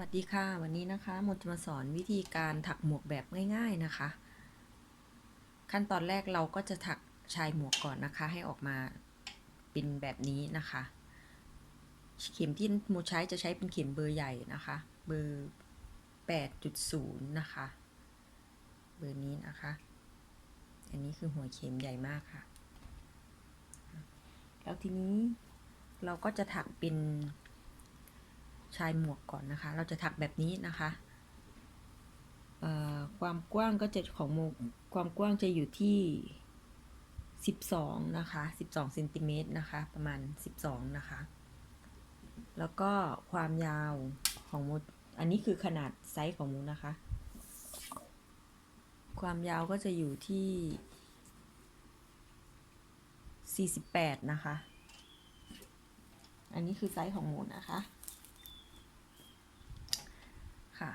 วัสดีค่ะ วันนี้นะคะมนจะมาสอนวิธีการถักหมวกแบบง่าย ๆนะคะ ขั้นตอนแรกเราก็จะถักชายหมวกก่อนนะคะ ให้ออกมาเป็นแบบนี้นะคะ เข็มที่โมใช้จะใช้เป็นเข็มเบอร์ใหญ่นะคะ เบอร์ 8.0 นะคะ เบอร์นี้นะคะ อันนี้คือหัวเข็มใหญ่มากค่ะ แล้วทีนี้เราก็จะถักเป็น ชายหมวกก่อนนะคะ เราจะถักแบบนี้นะคะความกว้างก็จะของโมความกว้างจะอยู่ที่ 12 นะคะ 12เซนติเมตรนะคะ ประมาณ 12 นะคะ แล้วก็ความยาวของโมอันนี้คือขนาดไซส์ของโมนะคะ ความยาวก็จะอยู่ที่ 48 นะคะ อันนี้คือไซส์ของโมนะคะ ค่ะ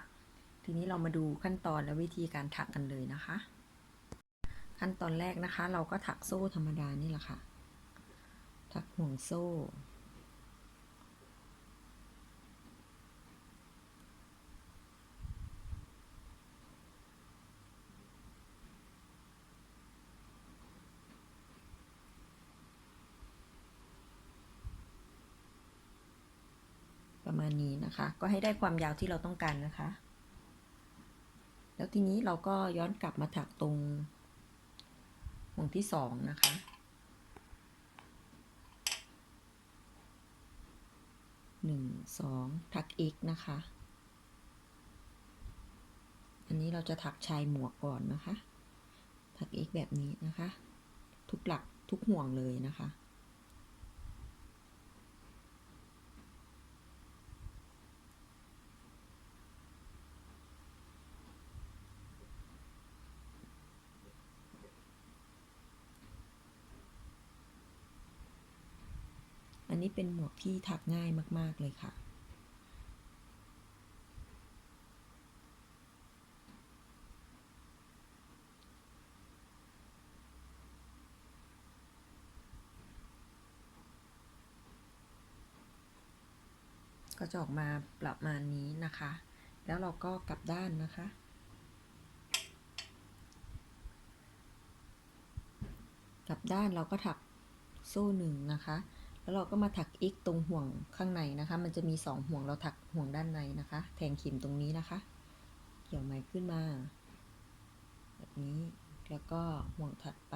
ทีนี้เรามาดูขั้นตอนและวิธีการถักกันเลยนะคะ ขั้นตอนแรกนะคะ เราก็ถักโซ่ธรรมดานี่แหละค่ะ ถักห่วงโซ่ ประมาณนี้นะคะ ก็ให้ได้ความยาวที่เราต้องการนะคะ แล้วทีนี้เราก็ย้อนกลับมาถักตรงห่วงที่สองนะคะ หนึ่งสองถักอีกนะคะ อันนี้เราจะถักชายหมวกก่อนนะคะ ถักอีกแบบนี้นะคะ ทุกหลักทุกห่วงเลยนะคะ อั นนี้เป็นหมวกที่ถักง่ายมาก ๆ เลยค่ะ ก็จะออกมาประมาณนี้นะคะ แล้วเราก็กลับด้านนะคะกลับด้านเราก็ถักโซ่หนึ่งนะคะ แล้วเราก็มาถักอีกตรงห่วงข้างในนะคะ มันจะมีสองห่วงเราถักห่วงด้านในนะคะ แทงเข็มตรงนี้นะคะ เกี่ยวไหมขึ้นมา แบบนี้แล้วก็ห่วงถัดไป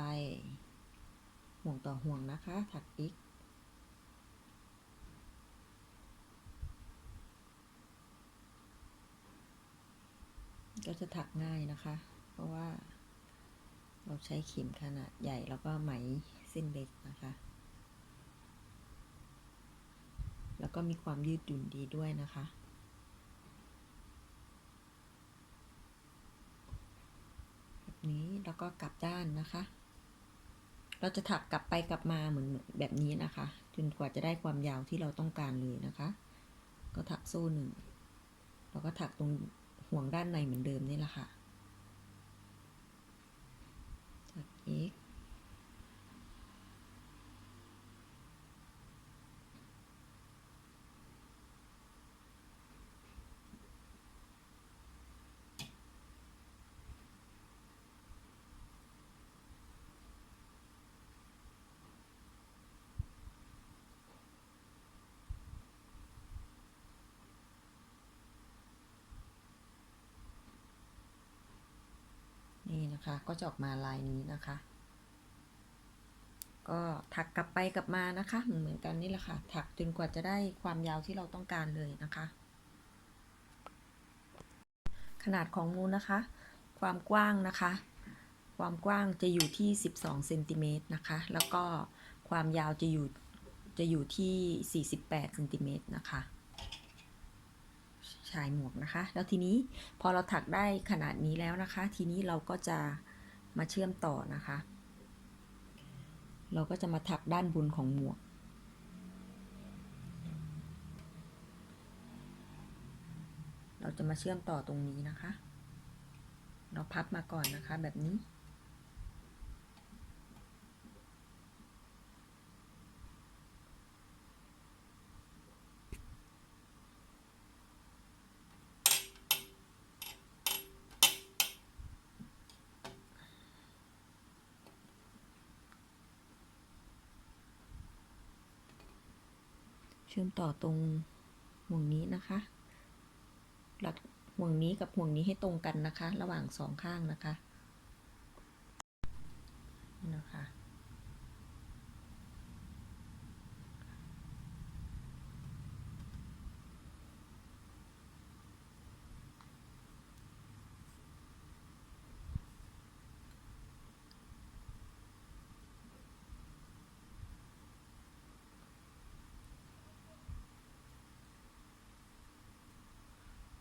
ห่วงต่อห่วงนะคะ ถักอีกก็จะถักง่ายนะคะ เพราะว่าเราใช้เข็มขนาดใหญ่แล้วก็ไหมเส้นเล็กนะคะ แล้วก็มีความยืดหยุ่นดีด้วยนะคะ แบบนี้แล้วก็กลับด้านนะคะ เราจะถักกลับไปกลับมาเหมือนแบบนี้นะคะ จนกว่าจะได้ความยาวที่เราต้องการเลยนะคะ ก็ถักโซ่หนึ่งแล้วก็ถักตรงห่วงด้านในเหมือนเดิมนี่แหละค่ะถักอี คะก็จะออกมาลายนี้นะคะ ก็ถักกลับไปกลับมานะคะ เหมือนกันนี่แหละค่ะ ถักจนกว่าจะได้ความยาวที่เราต้องการเลยนะคะ ขนาดของมูลนะคะ ความกว้างนะคะ ความกว้างจะอยู่ที่ 12เซนติเมตรนะคะ แล้วก็ความยาวจะอยู่จะอยู่ที่ 48เซนติเมตรนะคะ ชายหมวกนะคะ แล้วทีนี้พอเราถักได้ขนาดนี้แล้วนะคะ ทีนี้เราก็จะมาเชื่อมต่อนะคะ เราก็จะมาถักด้านบนของหมวก เราจะมาเชื่อมต่อตรงนี้นะคะ เราพับมาก่อนนะคะแบบนี้ เชื่อมต่อตรงห่วงนี้นะคะ หลักห่วงนี้กับห่วงนี้ให้ตรงกันนะคะ ระหว่างสองข้างนะคะนี่นะคะ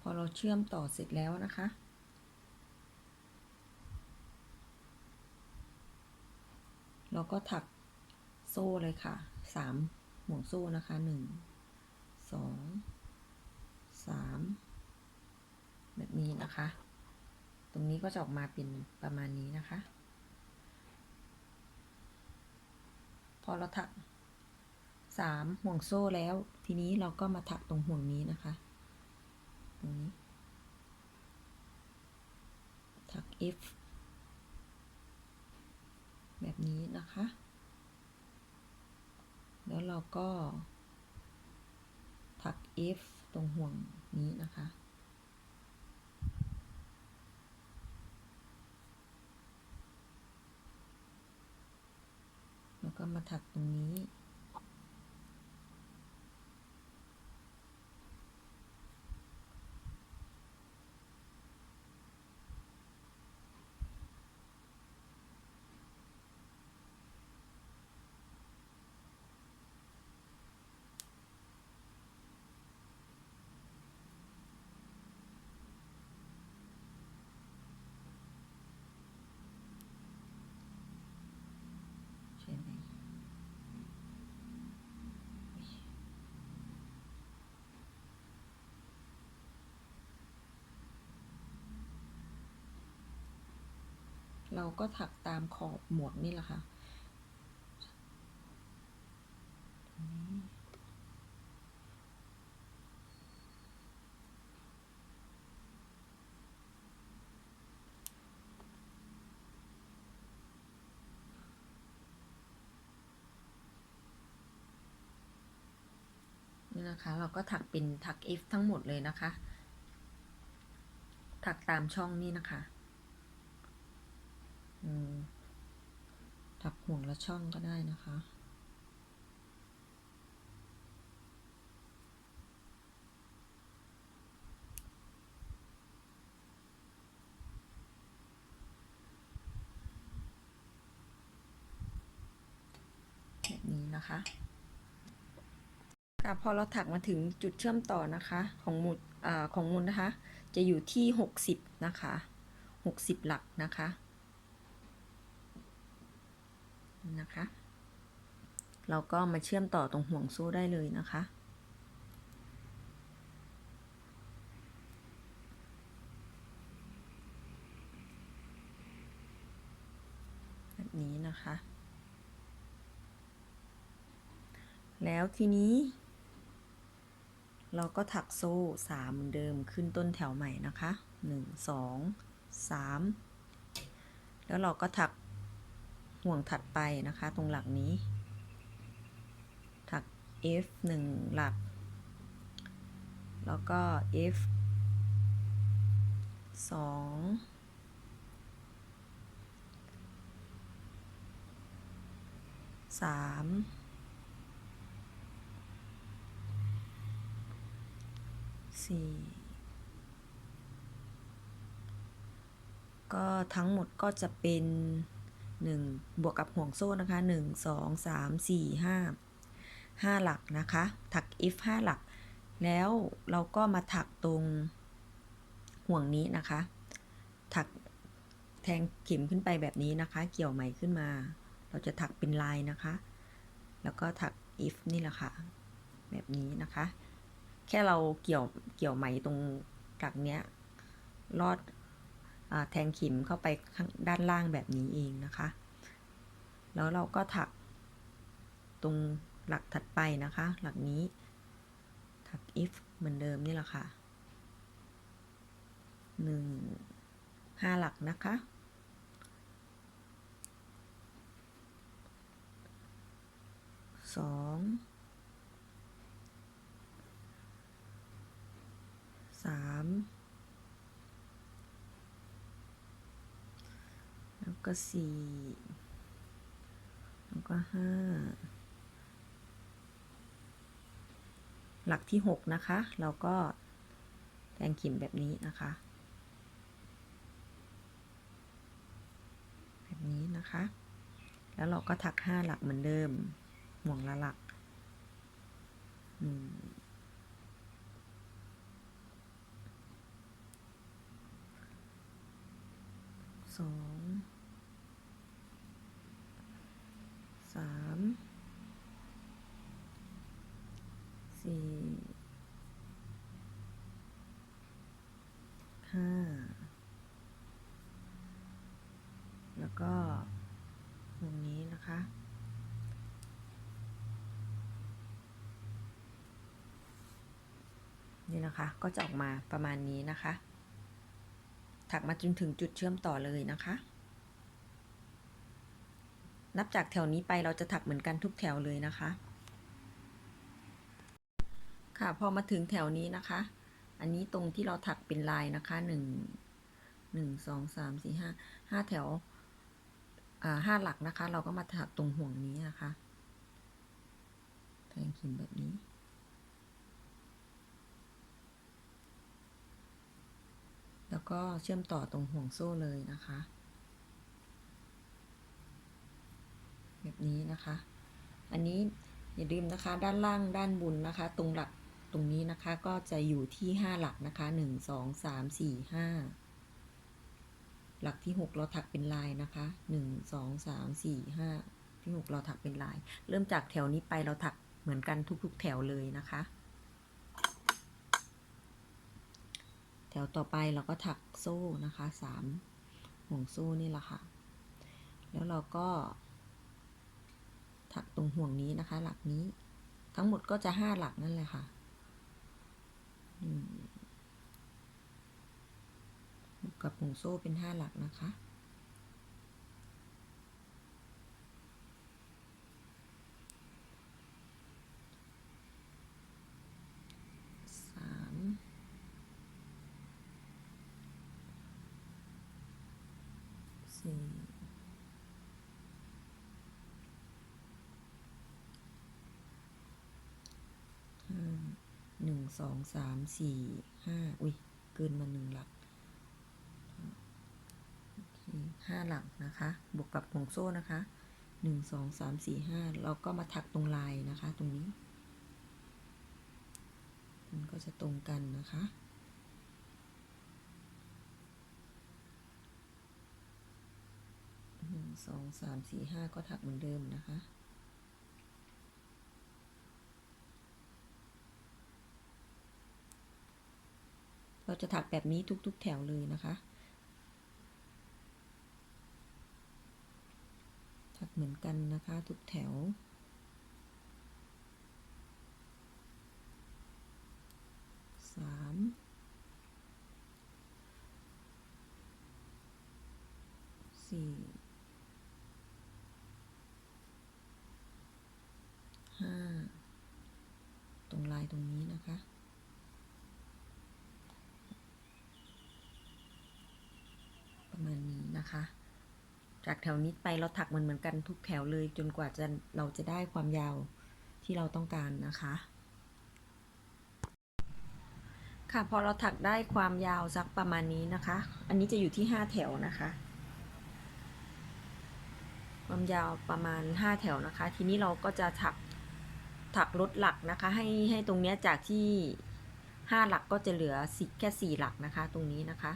พอ เราเชื่อมต่อเสร็จแล้วนะคะ เราก็ถักโซ่เลยค่ะสามห่วงโซ่นะคะหนึ่งสองสามแบบนี้นะคะ ตรงนี้ก็จะออกมาเป็นประมาณนี้นะคะ พอเราถักสามห่วงโซ่แล้ว ทีนี้เราก็มาถักตรงห่วงนี้นะคะ ตรงนี้ถัก F แบบนี้นะคะ แล้วเราก็ถัก F ตรงห่วงนี้นะคะแล้วก็มาถักตรงนี้ ใช่ไหม เราก็ถักตามขอบหมวกนี่แหละค่ะนี่นะคะเราก็ถักเป็นถัก F ทั้งหมดเลยนะคะ ถักตามช่องนี่นะคะ ถักห่วงละช่องก็ได้นะคะ แบบนี้นะคะค่ะพอเราถักมาถึงจุดเชื่อมต่อนะคะของหมุดอของมุนนะคะ จะอยู่ที่ 60 นะคะ 60 หลักนะคะ นะคะ เราก็มาเชื่อมต่อตรงห่วงโซ่ได้เลยนะคะ แบบนี้นะคะ แล้วทีนี้ เราก็ถักโซ่สามเหมือนเดิมขึ้นต้นแถวใหม่นะคะหนึ่งสองสามแล้วเราก็ถัก ห่วงถัดไปนะคะ ตรงหลักนี้ ถัก F 1 หลัก แล้วก็ F 2 3 4 ก็ทั้งหมดก็จะเป็น 1 บวกกับห่วงโซ่นะคะ 1 2 3 4 5 5 หลักนะคะ ถัก F 5 หลัก แล้วเราก็มาถักตรงห่วงนี้นะคะ ถักแทงเข็มขึ้นไปแบบนี้นะคะ เกี่ยวไหมขึ้นมา เราจะถักเป็นลายนะคะ แล้วก็ถัก if นี่แหละค่ะ แบบนี้นะคะ แค่เราเกี่ยวเกี่ยวไหมตรงหลักเนี้ย ลอด แทงเข็มเข้าไปด้านล่างแบบนี้เองนะคะ แล้วเราก็ถักตรงหลักถัดไปนะคะ หลักนี้ถัก if เหมือนเดิมนี่แหละค่ะหนึ่งห้าหลักนะคะ สอง สาม แล้วก็สี่แล้วก็ห้าหลักที่หกนะคะ เราก็แทงเข็มแบบนี้นะคะ แบบนี้นะคะ แล้วเราก็ถักห้าหลักเหมือนเดิม ห่วงละหลักสองสามสี่ห้าแล้วก็ตรงนี้นะคะ นี่นะคะ ก็จะออกมาประมาณนี้นะคะ ถักมาจนถึงจุดเชื่อมต่อเลยนะคะ นับจากแถวนี้ไปเราจะถักเหมือนกันทุกแถวเลยนะคะ ค่ะพอมาถึงแถวนี้นะคะ อันนี้ตรงที่เราถักเป็นลายนะคะหนึ่งหนึ่งสองสามสี่ห้าห้าแถวอ่าห้าหลักนะคะ เราก็มาถักตรงห่วงนี้นะคะแทงเข็มแบบนี้แล้วก็เชื่อมต่อตรงห่วงโซ่เลยนะคะ แบบนี้นะคะ อันนี้อย่าลืมนะคะด้านล่างด้านบนนะคะ ตรงหลักตรงนี้นะคะก็จะอยู่ที่ห้าหลักนะคะหนึ่งสองสามสี่ห้าหลักที่หกเราถักเป็นลายนะคะหนึ่งสองสามสี่ห้าที่หกเราถักเป็นลาย เริ่มจากแถวนี้ไปเราถักเหมือนกันทุกๆ แถวเลยนะคะ แถวต่อไปเราก็ถักโซ่นะคะสามห่วงโซ่นี่แหละค่ะ แล้วเราก็ ถักตรงห่วงนี้นะคะ หลักนี้ ทั้งหมดก็จะห้าหลักนั่นแหละค่ะกับห่วงโซ่เป็นห้าหลักนะคะ สามสี่ห้าหนึ่ง สองสามสี่ห้าอุ้ยเกินมาหนึ่งหลักห้าหลักนะคะ บวกกับห่วงโซ่นะคะหนึ่งสองสามสี่ห้าเราก็มาถักตรงลายนะคะ ตรงนี้ มันก็จะตรงกันนะคะหนึ่งสองสามสี่ห้าก็ถักเหมือนเดิมนะคะ เราจะถักแบบนี้ทุกๆ แถวเลยนะคะ ถักเหมือนกันนะคะทุกแถว สามสี่ห้าตรงลายตรงนี้นะคะประมาณ นะคะ จากแถวนี้ไปเราถักเหมือนเหมือนกันทุกแถวเลยจนกว่าจะเราจะได้ความยาวที่เราต้องการนะคะ ค่ะพอเราถักได้ความยาวสักประมาณนี้นะคะ อันนี้จะอยู่ที่ 5 แถวนะคะ ความยาวประมาณ 5 แถวนะคะ ทีนี้เราก็จะถักถักลดหลักนะคะ ให้ให้ตรงเนี้ยจากที่ 5 หลักก็จะเหลือสิแค่ 4 หลักนะคะ ตรงนี้นะคะ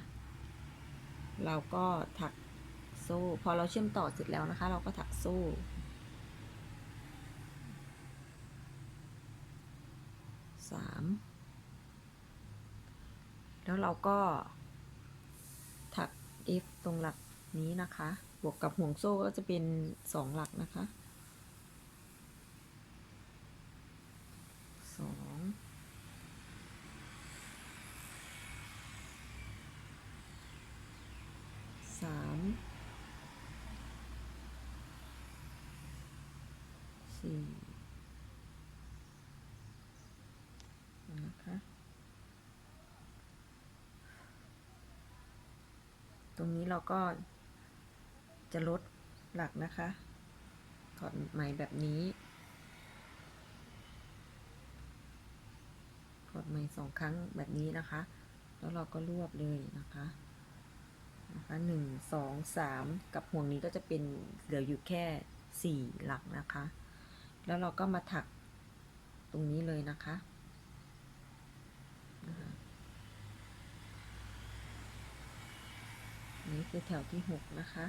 เราก็ถัก โซ่ พอเราเชื่อมต่อเสร็จแล้วนะคะ เราก็ถักโซ่สามแล้วเราก็ถัก F ตรงหลักนี้นะคะ บวกกับห่วงโซ่ก็จะเป็นสองหลักนะคะ สอง สามสี่นะคะ ต รงนี้เราก็จะลดหลักนะคะ ถอดไหมแบบนี้ ถอดไหมสองครั้งแบบนี้นะคะ แล้วเราก็รวบเลยนะคะนะคะหนึ่งสองสามกับห่วงนี้ก็จะเป็นเหลืออยู่แค่สี่หลักนะคะ แล้วเราก็มาถักตรงนี้เลยนะคะนะคะ นี่คือแถวที่หกนะคะ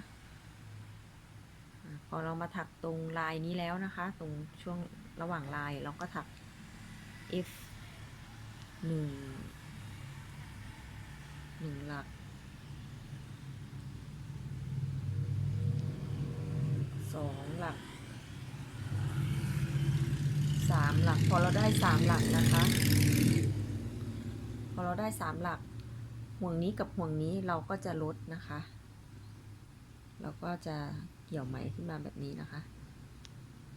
พอเรามาถักตรงลายนี้แล้วนะคะ ตรงช่วงระหว่างลายเราก็ถัก F หนึ่งหนึ่งหลักสองหลักสามหลัก พอเราได้สามหลักนะคะ พอเราได้สามหลัก ห่วงนี้กับห่วงนี้เราก็จะลดนะคะ เราก็จะเกี่ยวไหมขึ้นมาแบบนี้นะคะ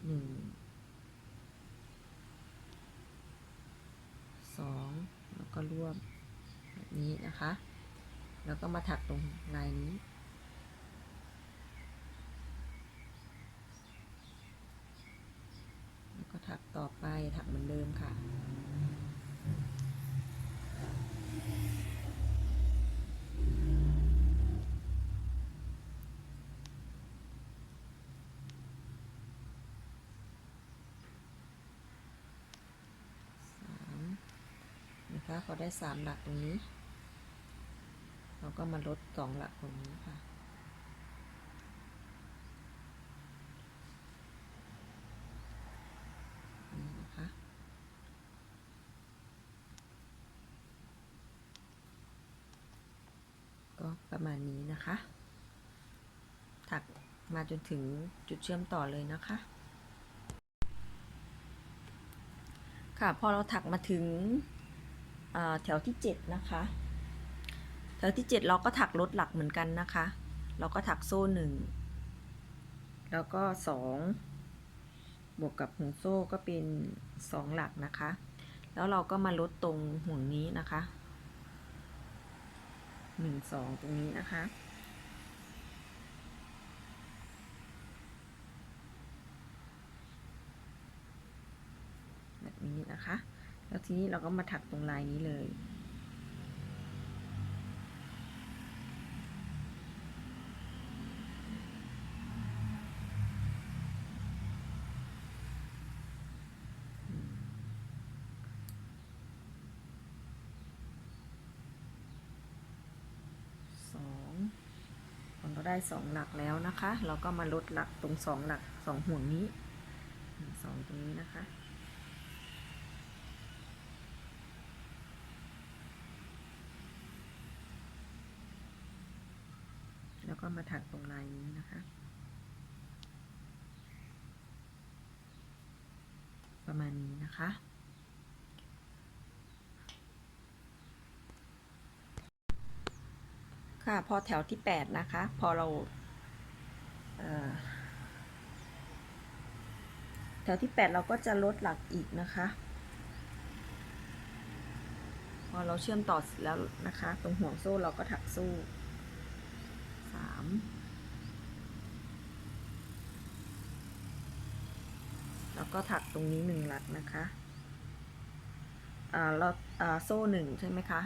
หนึ่งสองแล้วก็รวบแบบนี้นะคะ แล้วก็มาถักตรงลายนี้แล้วก็ถักต่อไปถักเหมือนเดิมค่ะ สาม นะคะพอได้สามหลักตรงนี้ เราก็มาลดสองหลักตรงนี้ค่ะ นี่นะคะ ก็ประมาณนี้นะคะ ถักมาจนถึงจุดเชื่อมต่อเลยนะคะค่ะพอเราถักมาถึง แถวที่ 7 นะคะ แถวที่ 7 เราก็ถักลดหลักเหมือนกันนะคะ เราก็ถักโซ่หนึ่งแล้วก็สองบวกกับห่วงโซ่ก็เป็นสองหลักนะคะ แล้วเราก็มาลดตรงห่วงนี้นะคะหนึ่งสองตรงนี้นะคะแบบนี้นะคะ แล้วทีนี้เราก็มาถักตรงลายนี้เลย สองพอเราได้สองหลักแล้วนะคะ เราก็มาลดหลักตรงสองหลักสองห่วงนี้สองตรงนี้นะคะ แล้ว ก็มาถักตรงลายนี้นะคะประมาณนี้นะคะ ค่ะพอแถวที่ 8 นะคะ พอเราเแถวที่ 8 เราก็จะลดหลักอีกนะคะ พอเราเชื่อมต่อเสร็จแล้วนะคะ ตรงห่วงโซ่เราก็ถักโซ่ามแล้วก็ถักตรงนี้หนึ่งหลักนะคะอ่าเราอ่าโซ่หนึ่งใช่ไหมคะ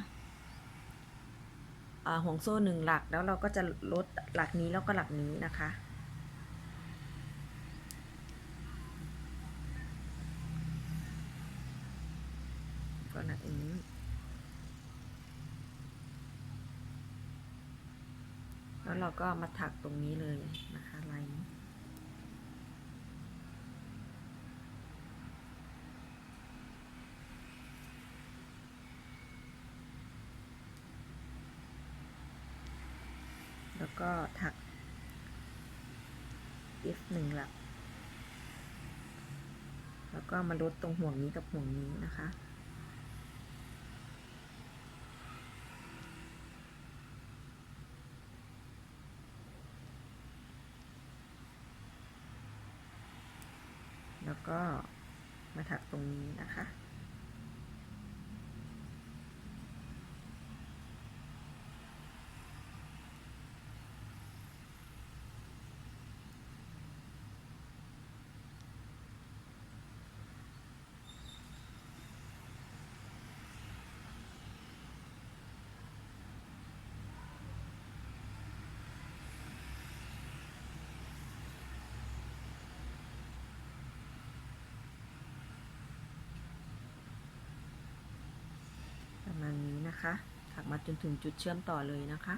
อ่าห่วงโซ่หนึ่งหลักแล้วเราก็จะลดหลักนี้แล้วก็หลักนี้นะคะ ก็หลักนี้ แล้วเราก็มาถักตรงนี้เลยนะคะลายนี้แล้วก็ถัก F หนึ่งหลัก แล้วก็มาลดตรงห่วงนี้กับห่วงนี้นะคะ แล้วก็มาถักตรงนี้นะคะ แนี้นะคะ ถักมาจนถึงจุดเชื่อมต่อเลยนะคะ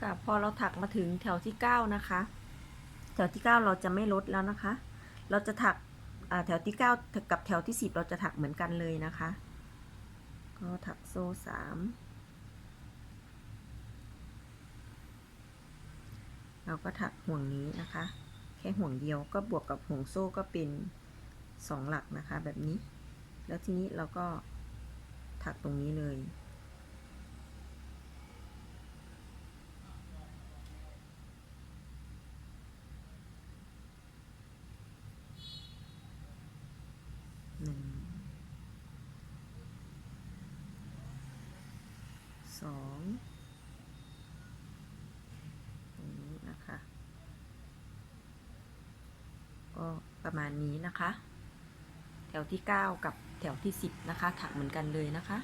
ค่ะพอเราถักมาถึงแถวที่ 9 นะคะ แถวที่ 9 เราจะไม่ลดแล้วนะคะ เราจะถักแถวที่ 9 กับแถวที่ 10 เราจะถักเหมือนกันเลยนะคะ ก็ถักโซ่3เราก็ถักห่วงนี้นะคะ แค่ห่วงเดียวก็บวกกับห่วงโซ่ก็เป็นสองหลักนะคะแบบนี้ แล้วทีนี้เราก็ถักตรงนี้เลย หนึ่ง สองตรงนี้นะคะ ก็ประมาณนี้นะคะ แถวที่9กับ ถวที่ 10 นะคะ ถักเหมือนกันเลยนะคะ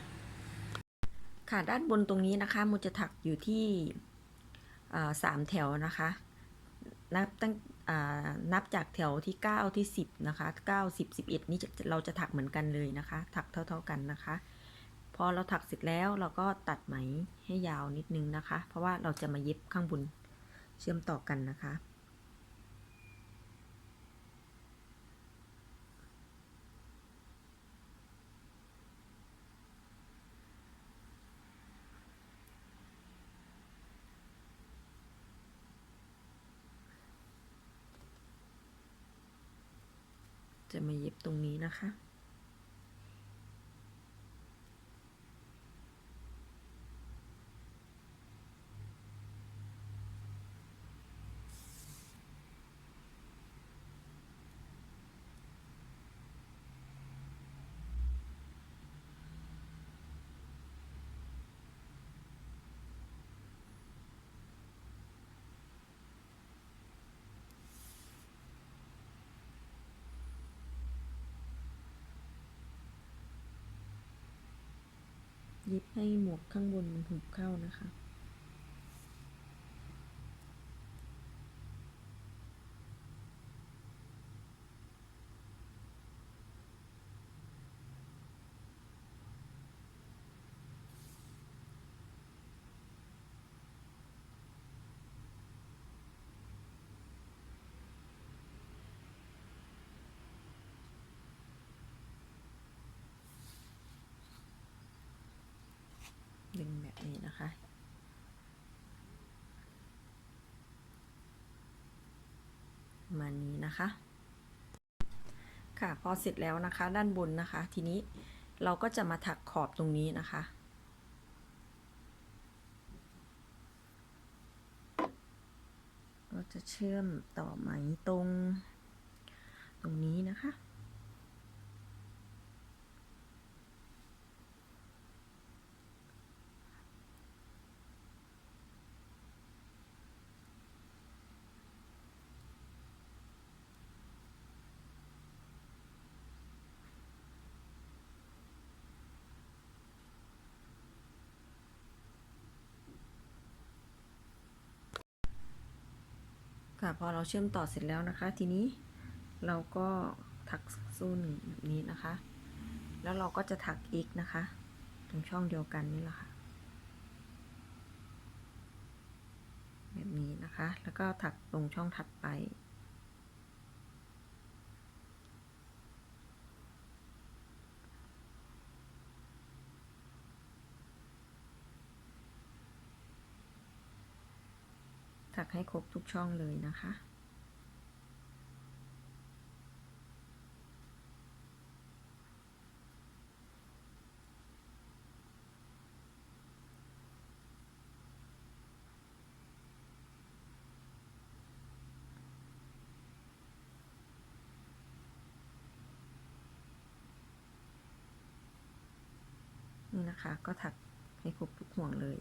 ค่ะด้านบนตรงนี้นะคะมูจะถักอยู่ที่สามแถวนะคะ นับตั้งนับจากแถวที่ 9 ที่ 10 นะคะ 9 10 11 นี่เราจะถักเหมือนกันเลยนะคะ ถักเท่า ๆกันนะคะ พอเราถักเสร็จแล้วเราก็ตัดไหมให้ยาวนิดนึงนะคะ เพราะว่าเราจะมาเย็บข้างบนเชื่อมต่อกันนะคะ มาเย็บตรงนี้นะคะ ยิบให้หมวกข้างบนมันหุบเข้านะคะ ดึงแบบนี้นะคะ มานี้นะคะ ค่ะพอเสร็จแล้วนะคะ ด้านบนนะคะ ทีนี้เราก็จะมาถักขอบตรงนี้นะคะก็จะเชื่อมต่อไหมตรง ตรงนี้นะคะ ค่ะพอเราเชื่อมต่อเสร็จแล้วนะคะ ทีนี้เราก็ถักซู่หนึ่งแบบนี้นะคะ แล้วเราก็จะถักอีกนะคะ ตรงช่องเดียวกันนี่แหละค่ะ แบบนี้นะคะ แล้วก็ถักตรงช่องถัดไป ถัก ให้ครบทุกช่องเลยนะคะ นี่นะคะก็ถักให้ครบทุกห่วงเลย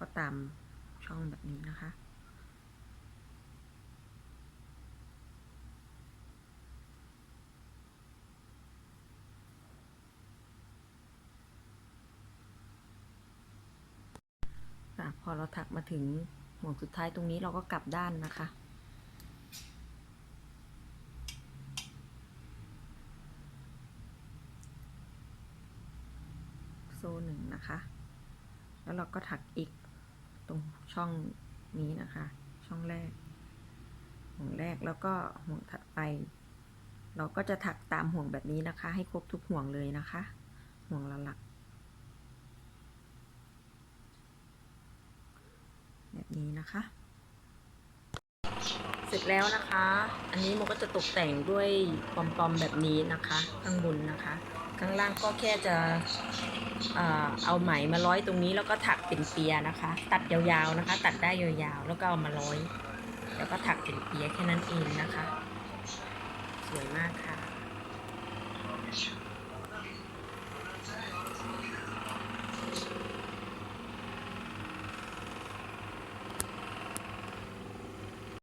ก็ตามช่องแบบนี้นะคะ พอเราถักมาถึงห่วงสุดท้ายตรงนี้เราก็กลับด้านนะคะโซ่หนึ่งนะคะ แล้วเราก็ถักอีกตรงช่องนี้นะคะ ช่องแรก ห่วงแรกแล้วก็ห่วงถัดไป เราก็จะถักตามห่วงแบบนี้นะคะ ให้ครบทุกห่วงเลยนะคะ ห่วงละหลัก แบบนี้นะคะ เสร็จแล้วนะคะ อันนี้โมก็จะตกแต่งด้วยปอมๆแบบนี้นะคะ ข้างบนนะคะ ข้างล่างก็แค่จะเอาไหมมาร้อยตรงนี้แล้วก็ถักเป็นเปียนะคะ ตัดยาวๆนะคะ ตัดได้ยาวๆ แล้วก็เอามาร้อย แล้วก็ถักเป็นเปียแค่นั้นเองนะคะ สวยมากค่ะ